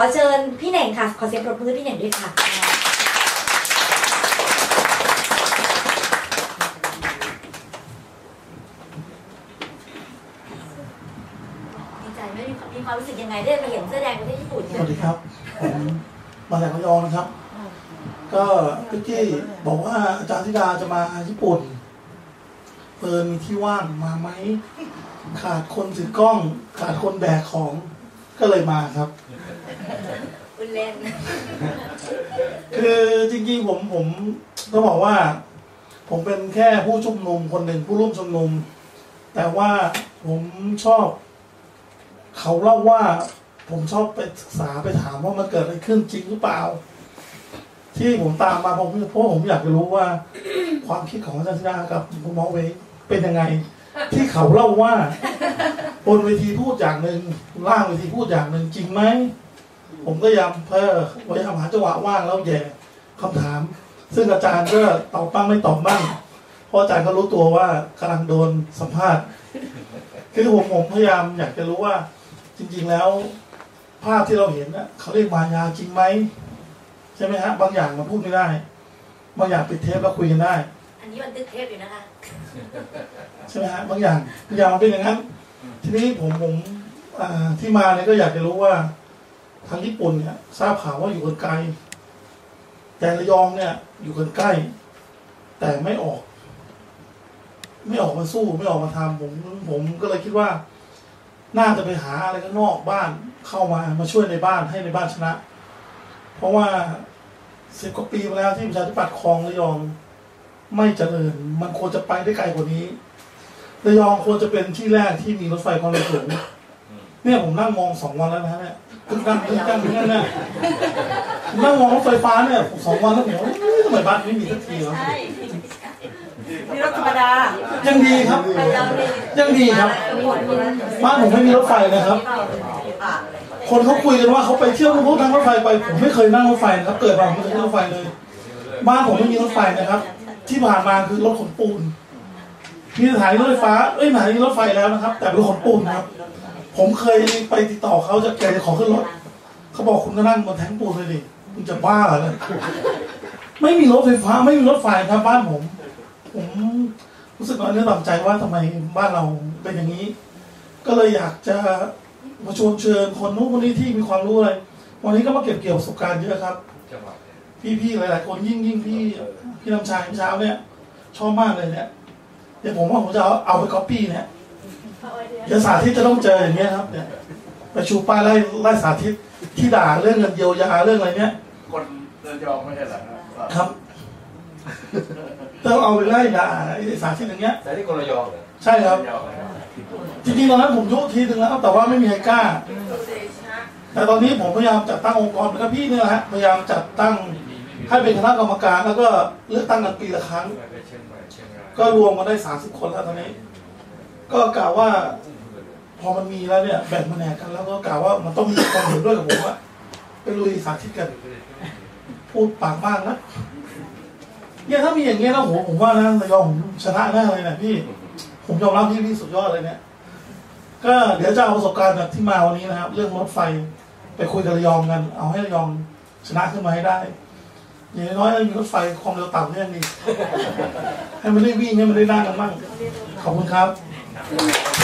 ขอเชิญพี่เหน่งค่ะ ขอเสียงปรบมือให้พี่เหน่งด้วยค่ะ ดีใจไหมมีมีความรู้สึกยังไงได้มาเห็นเสื้อแดงประเทศญี่ปุ่นสเนี่ยวัสดีครับ ผมมาจากระยองนะครับ ก็พี่กี้บอกว่าอาจารย์ธิดาจะมาญี่ปุ่นเปิดมีที่ว่างมาไหม ขาดคนถือกล้อง ขาดคนแบกของ ก็เลยมาครับ ดเล่น คือจริงๆผมผมต้องบอกว่า ผมเป็นแค่ผู้ชุมนุมคนหนึ่งผู้ร่วมชุมนุม แต่ว่าผมชอบ เขาเล่าว่า ผมชอบไปศึกษาไปถามว่ามันเกิดอะไรขึ้นจริงหรือเปล่า ที่ผมตามมาผมเพราะผมอยากจะรู้ว่า ความคิดของอาจารย์ชนากับคุณหมอเวเป็นยังไง ที่เขาเล่าว่าบนเวทีพูดอย่างหนึ่งล่างเวทีพูดอย่างหนึ่งจริงไหม ผมก็พยายามเพื่อพยายามหาจังหวะว่างแล้วแย่คำถาม ซึ่งอาจารย์ก็ตอบบ้างไม่ตอบบ้างเพราะอาจารย์ก็รู้ตัวว่ากำลังโดนสัมภาษณ์ คือผมผมพยายามอยากจะรู้ว่า จริง ๆแล้ว ภาพที่เราเห็นน่ะเขาเรียกมายาจริงไหมใช่ไหมฮะ บางอย่างมันพูดไม่ได้ บางอย่างปิดเทปแล้วคุยกันได้ อันนี้มันตึกเทปอยู่นะคะใช่ไหมฮะบางอย่างบางอย่างมันเป็นอย่างนั้นทีนี้ผมผมอ่าที่มาเนี่ยก็อยากจะรู้ว่า ทางญี่ปุ่นเนี่ยทราบข่าวว่าอยู่กันไกล แต่ระยองเนี่ย อยู่กันใกล้ แต่ไม่ออก ไม่ออกมาสู้ไม่ออกมาทำผมผมก็เลยคิดว่า น่าจะไปหาอะไรข้างนอกบ้านเข้ามามาช่วยในบ้านให้ในบ้านชนะ เพราะว่าสิบกว่าปีมาแล้วที่ประชาธิปัตย์ครองระยอง ไม่เจริญ มันควรจะไปได้ไกลกว่านี้ระยองควรจะเป็นที่แรกที่มีรถไฟความเร็วสูง เนี่ยผมนั่งมองสองวันแล้วนะเนี่ยเพิ่งนั่งเพิ่งนั่งเพิ่งนั่งเนี่ยนั่งมองรถไฟฟ้าเนี่ยสองวันแล้วผมว่อ๊ะทำไมบ้านไม่มีสักทีวะมีรถธรรมดา ยังดีครับ ยังดีครับ บ้านผมไม่มีรถไฟนะครับ คนเขาคุยกันว่าเขาไปเที่ยวพวกนั่งรถไฟไป ผมไม่เคยนั่งรถไฟนะครับ เกิดมาผมไม่เคยนั่งรถไฟเลย บ้านผมไม่มีรถไฟนะครับ ที่ผ่านมาคือรถขนปูน มีสถานีรถไฟฟ้า เอ้ยสถานีรถไฟแล้วนะครับ แต่เป็นรถขนปูนครับ ผมเคยไปติดต่อเขาจะแกจะขอขึ้นรถเขาบอกคุณก็นั่งบนแท้งปูนเลยดิคุณจะบ้าเหรอเนี่ยไม่มีรถไฟฟ้าไม่มีรถไฟครับบ้านผม ผมรู้สึกน้อยเนื้อต่ำใจว่าทำไมบ้านเราเป็นอย่างนี้ ก็เลยอยากจะมาชวนเชิญคนนู้นคนนี้ที่มีความรู้อะไรวันนี้ก็มาเก็บเกี่ยวประสบการณ์เยอะครับ พี่ๆหลายๆคนยิ่งยิ่งพี่พี่น้ำชายเมื่อเช้าเนี่ย ชอบมากเลยเนี่ยเดี๋ยวผมว่าผมจะเอาเอาไปก๊อปปี้เนี่ย เดี๋ยวสาธิตจะต้องเจออย่างเงี้ยครับเนี่ยไปชูป้ายไล่ไล่สาธิตที่ด่าเรื่องเงินเยียวยาเรื่องอะไรเนี่ยคนระยองไม่ใช่เหรอครับครับ ต้องเอาไปไล่ด่าไอ้สาธิตอย่างเงี้ยแต่ที่คนระยองเหรอใช่ครับระยองนะครับจริงๆตอนนั้นผมยุทีหนึ่งแล้วแต่ว่าไม่มีใครกล้า แต่ตอนนี้ผมพยายามจัดตั้งองค์กรเหมือนกับพี่เนี่ยแหละฮะพยายามจัดตั้งให้เป็นคณะกรรมการแล้วก็เลือกตั้งกันปีละครั้งไปเชียงใหม่เชียงรายก็รวมมาได้สามสิบคนแล้วตอนนี้ ก็กล่าวว่า พอมันมีแล้วเนี่ย แบ่งมาแหนกกันแล้วก็กล่าวว่ามันต้องมีคนเห็นด้วยกับผมว่าไปลุยสาธิตกัน พูดปากบ้างนะเนี่ยถ้ามีอย่างเงี้ยแล้วโหผมว่านะระยองผมชนะแน่เลยนะพี่ ผมยอมรับพี่พี่สุดยอดเลยเนี่ย ก็เดี๋ยวจะเอาประสบการณ์จากที่มาวันนี้นะครับ เรื่องรถไฟไปคุยกับระยองกัน เอาให้ระยองชนะขึ้นมาให้ได้อย่างน้อยมีรถไฟความเร็วต่ำเนี่ยยังดีให้มันได้วิ่งให้มันได้นั่งกันบ้างขอบคุณครับ Obrigado.